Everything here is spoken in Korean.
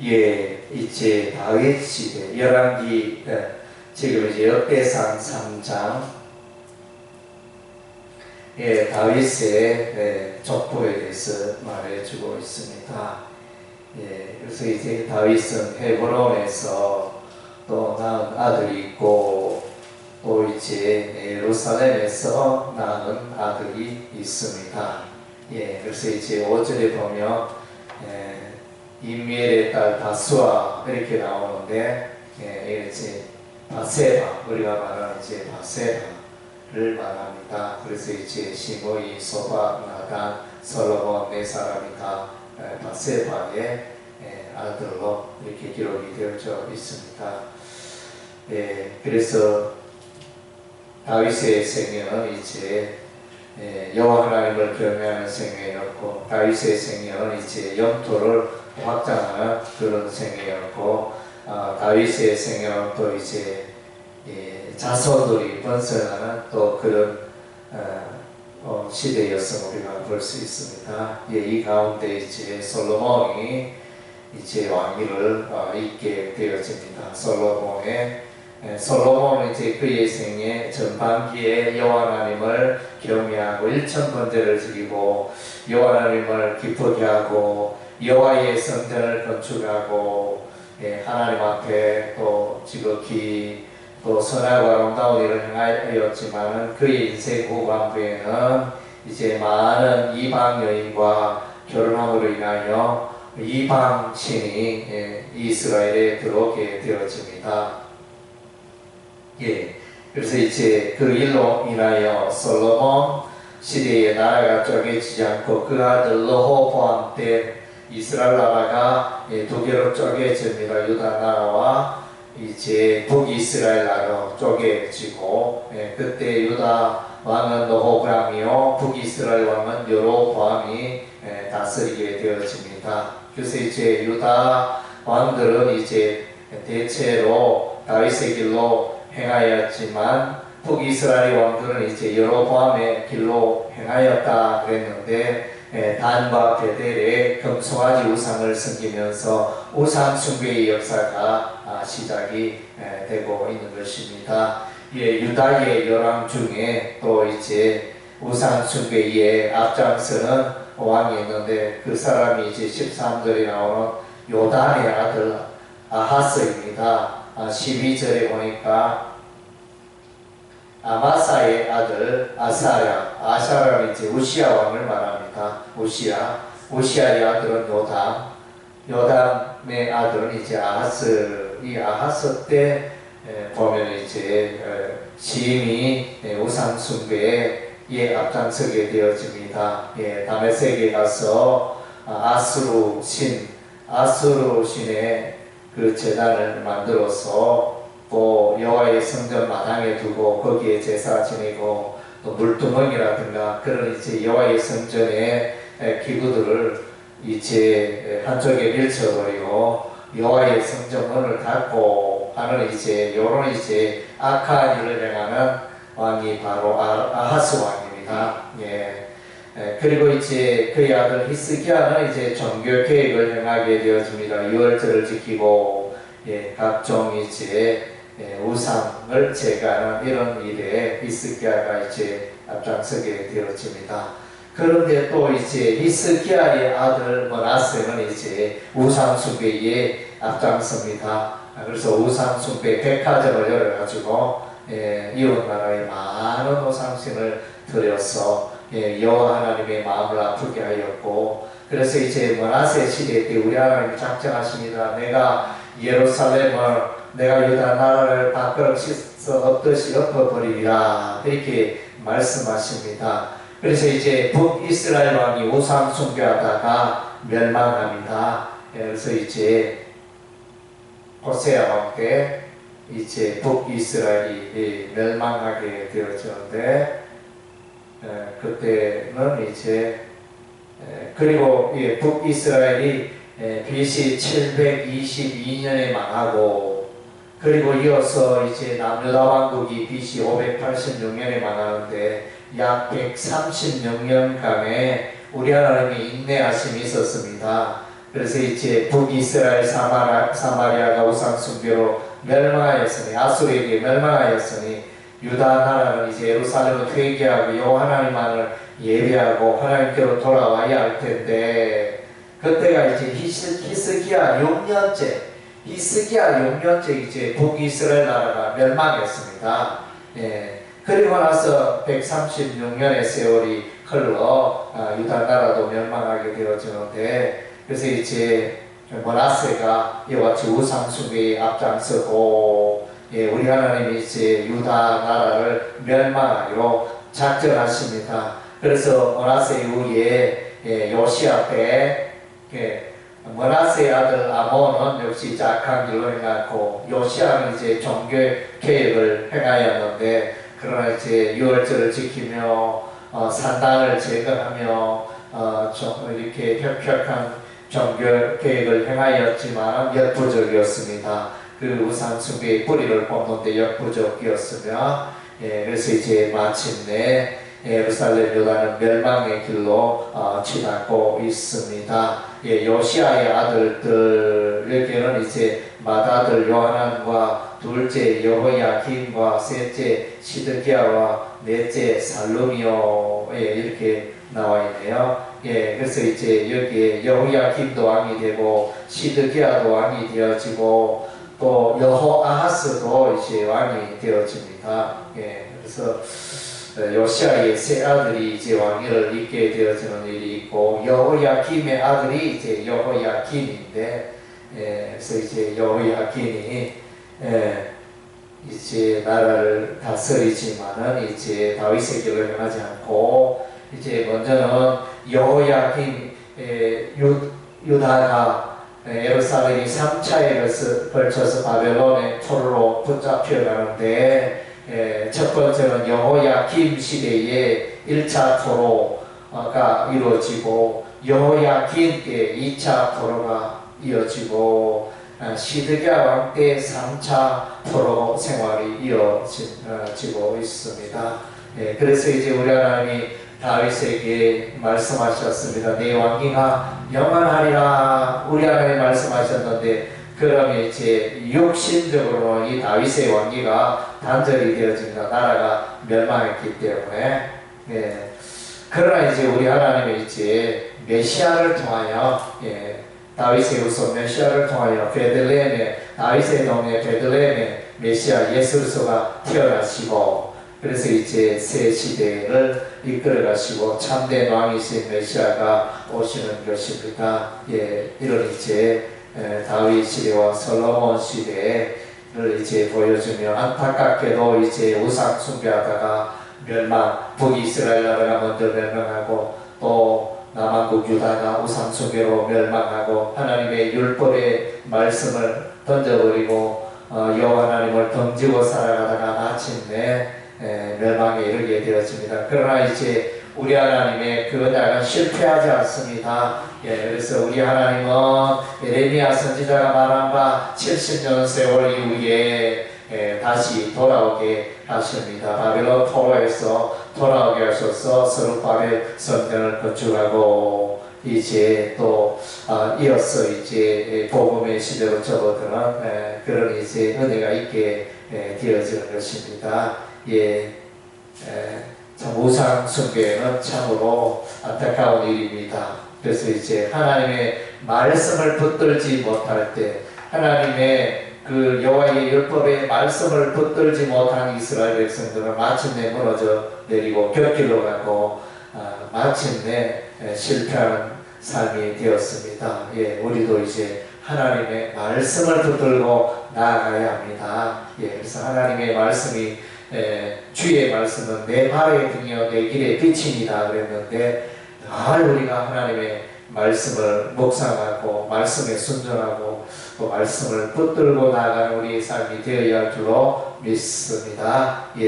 예, 이제 다윗 시대 열왕기 예, 지금 이제 역대상 3장 예, 다윗의 예, 족보에 대해서 말해주고 있습니다. 예, 그래서 이제 다윗은 헤브론에서 또 낳은 아들이 있고 또 이제 예루살렘에서 낳은 아들이 있습니다. 예, 그래서 이제 5절에 보면 예, 임미엘의 딸 바수아 이렇게 나오는데 예, 이제 바세바 우리가 말하는 이제 바세바를 말합니다. 그래서 이제 시므이, 소바, 나단, 솔로몬 네 사람이 다 예, 바세바의 예, 아들로 이렇게 기록이 되어져 있습니다. 예, 그래서 다윗의 생애는 이제 예, 여호와 하나님을 경외하는 생애였고 다윗의 생애는 이제 영토를 확장하는 그런 생애였고 아, 다윗의 생애는 또 이제 예, 자손들이 번성하는 또 그런 어, 어, 시대였음을 우리가 볼 수 있습니다. 예, 이 가운데 이제 솔로몬이 이제 왕위를 어, 잇게 되어집니다. 솔로몬의 예, 솔로몬은 이제 그의 생애 전반기에 여호와 하나님을 경외하고 일천 번제를 드리고 여호와 하나님을 기쁘게 하고 여호와의 성전을 건축하고 예, 하나님 앞에 또 지극히 또 선하고 아름다운 일을 행하였지만은 그의 인생 후반부에는 이제 많은 이방 여인과 결혼함으로 인하여 이방 신이 예, 이스라엘에 들어오게 되어집니다. 예, 그래서 이제 그 일로 인하여 솔로몬 시대의 나라가 쪼개지지 않고 그 아들 로호보암 때 이스라엘 나라가 예, 두 개로 쪼개집니다. 유다 나라와 이제 북이스라엘 나라로 쪼개지고 예, 그때 유다 왕은 로호브람이요 북이스라엘 왕은 여로보암이 예, 다스리게 되어집니다. 그래서 이제 유다 왕들은 이제 대체로 다윗의 길로 행하였지만 북이스라엘 왕들은 이제 여로보암의 길로 행하였다 그랬는데 예, 단과 베델에 금송아지 우상을 섬기면서 우상 숭배의 역사가 아, 시작이 예, 되고 있는 것입니다. 예, 유다의 열왕 중에 또 이제 우상 숭배의 앞장서는 왕이 있는데 그 사람이 이제 13절에 나오는 요단의 아들 아하스입니다. 아, 12절에 보니까 아마사의 아들 아사랴, 아사랴는 이제 우시아 왕을 말합니다. 우시아, 우시아의 아들은 요담, 요담의 아들은 이제 아하스, 이 아하스 때 에, 보면 이제 에, 시임이 에, 우상 숭배에 예, 앞장서게 되어집니다. 예, 다메섹에 가서 아, 아스루 신, 아스루 신의 그 재단을 만들어서 또 여호와의 성전 마당에 두고 거기에 제사 지내고 또 물두멍이라든가 그런 이제 여호와의 성전의 기구들을 이제 한쪽에 밀쳐버리고 여호와의 성전 문을 닫고 하는 이제 요런 이제 악한 일을 행하는 왕이 바로 아, 아하스 왕입니다. 예. 그리고 이제 그의 아들 히스기야는 이제 종교 계획을 행하게 되어집니다. 유월절을 지키고 예, 각종 이제 예, 우상을 제거하는 이런 일에 히스기야가 이제 앞장서게 되어집니다. 그런데 또 이제 히스기야의 아들 머나세는 이제 우상 숭배에 앞장섭니다. 그래서 우상 숭배 백화점을 열어가지고 예, 이웃 나라에 많은 우상신을 들여서 예, 여호와 하나님의 마음을 아프게 하였고 그래서 이제 머나세 시대 때 우리 하나님이 작정하십니다. 내가 예루살렘을 내가 유다 나라를 밥그릇 씻어 없듯이 엎어버리리라 이렇게 말씀하십니다. 그래서 이제 북이스라엘 왕이 우상 숭배하다가 멸망합니다. 예, 그래서 이제 호세아 왕 때 이제 북이스라엘이 멸망하게 되어졌는데 예, 그때는 이제 예, 그리고 북이스라엘이 BC 722년에 망하고 그리고 이어서 이제 남유다 왕국이 BC 586년에 망하는데 약 136년간의 우리 하나님의 인내하심이 있었습니다. 그래서 이제 북이스라엘 사마라, 사마리아가 우상 숭배로 멸망하였으니 아수르에게 멸망하였으니 유다 나라는 이제 예루살렘을 회개하고 여호와 하나님만을 예배하고 하나님께로 돌아와야 할 텐데 그때가 이제 히스, 히스기야 6년째 히스기야 6년째 이제 북이스라엘 나라가 멸망했습니다. 예. 그리고 나서 136년의 세월이 흘러 아, 유다 나라도 멸망하게 되어지는데 그래서 이제 모나세가 이와 같이 우상 숭배에 앞장서고 예, 우리 하나님이 이제 유다 나라를 멸망하려 작정하십니다. 그래서 모나세 이후에 예, 요시아 때 예, 모나세 아들 아몬은 역시 작한 길로 행하고 요시아는 이제 종교 개혁을 행하였는데 그러나 이제 유월절을 지키며 어, 산당을 제거하며 어, 좀 이렇게 혁혁한 종교 계획을 행하였지만 역부족이었습니다. 그 우상 숭배의 뿌리를 뽑는데 역부족이었으며 예, 그래서 이제 마침내 예루살렘 유다는 멸망의 길로 어, 지나고 있습니다. 예, 요시아의 아들들에게는 이제 맏아들 요하난과 둘째 여호야김과 셋째 시드기야와 넷째 살루미오 예, 이렇게 나와 있네요. 예, 그래서 이제 여기에 여호야김도 왕이 되고 시드기야도 왕이 되어지고 또 여호아하스도 이제 왕이 되어집니다. 예, 그래서 어, 요시아의 세 아들이 이제 왕위를 잇게 되어지는 일이 있고 여호야김의 아들이 이제 여호야김인데 예, 그래서 이제 여호야김이 예, 이제 나라를 다스리지만은 이제 다윗의 길을 행하지 않고 이제 먼저는 여호야김 예, 유, 유다가 예, 예루살렘이 3차에 걸쳐서 바벨론의 토로 붙잡혀 가는데 예, 첫 번째는 여호야 김 시대에 1차 토로가 이루어지고 여호야 김 때 2차 토로가 이어지고 아, 시드기야 왕 때 3차 토로 생활이 이어지고 있습니다. 예, 그래서 이제 우리 하나님이 다윗에게 말씀하셨습니다. 내 왕기가 영원하리라 우리 하나님 말씀하셨는데 그러면 이제 육신적으로 이 다윗의 왕기가 단절이 되어진다. 나라가 멸망했기 때문에 예. 그러나 이제 우리 하나님이 이제 메시아를 통하여 예, 다윗의 후손 메시아를 통하여 베들레헴에 다윗의 동네 베들레헴에 메시아 예수소가 태어나시고 그래서 이제 새 시대를 이끌어 가시고 참된 왕이신 메시아가 오시는 것입니다. 예, 이런 이제 에, 다윗 시대와 솔로몬 시대를 이제 보여주며 안타깝게도 이제 우상 숭배하다가 멸망 북이스라엘 나라가 먼저 멸망하고 또 남한국 유다가 우상 숭배로 멸망하고 하나님의 율법의 말씀을 던져버리고 어, 여호와 하나님을 던지고 살아가다가 마침내 에, 멸망에 이르게 되었습니다. 그러나 이제 우리 하나님의 그 나라가 실패하지 않습니다. 예, 그래서 우리 하나님은 예레미야 선지자가 말한 바 70년 세월 이후에 예, 다시 돌아오게 하십니다. 바벨론 토로에서 돌아오게 하셔서 서루바벨 성전을 건축하고 이제 또 아, 이어서 이제 복음의 시대로 접어드는 에, 그런 이제 은혜가 있게 에, 되어지는 것입니다. 예, 에, 참 우상 숭배는 참으로 안타까운 일입니다. 그래서 이제 하나님의 말씀을 붙들지 못할 때 하나님의 그 여호와의 율법의 말씀을 붙들지 못한 이스라엘 백성들은 마침내 무너져 내리고 곁길로 가고 아, 마침내 에, 실패하는 삶이 되었습니다. 예, 우리도 이제 하나님의 말씀을 붙들고 나아가야 합니다. 예, 그래서 하나님의 말씀이 에, 주의 말씀은 내 발의 등이요 내 길의 빛이니다 그랬는데 늘 우리가 하나님의 말씀을 묵상하고 말씀에 순종하고 또 말씀을 붙들고 나아가는 우리의 삶이 되어야 할 줄로 믿습니다. 예.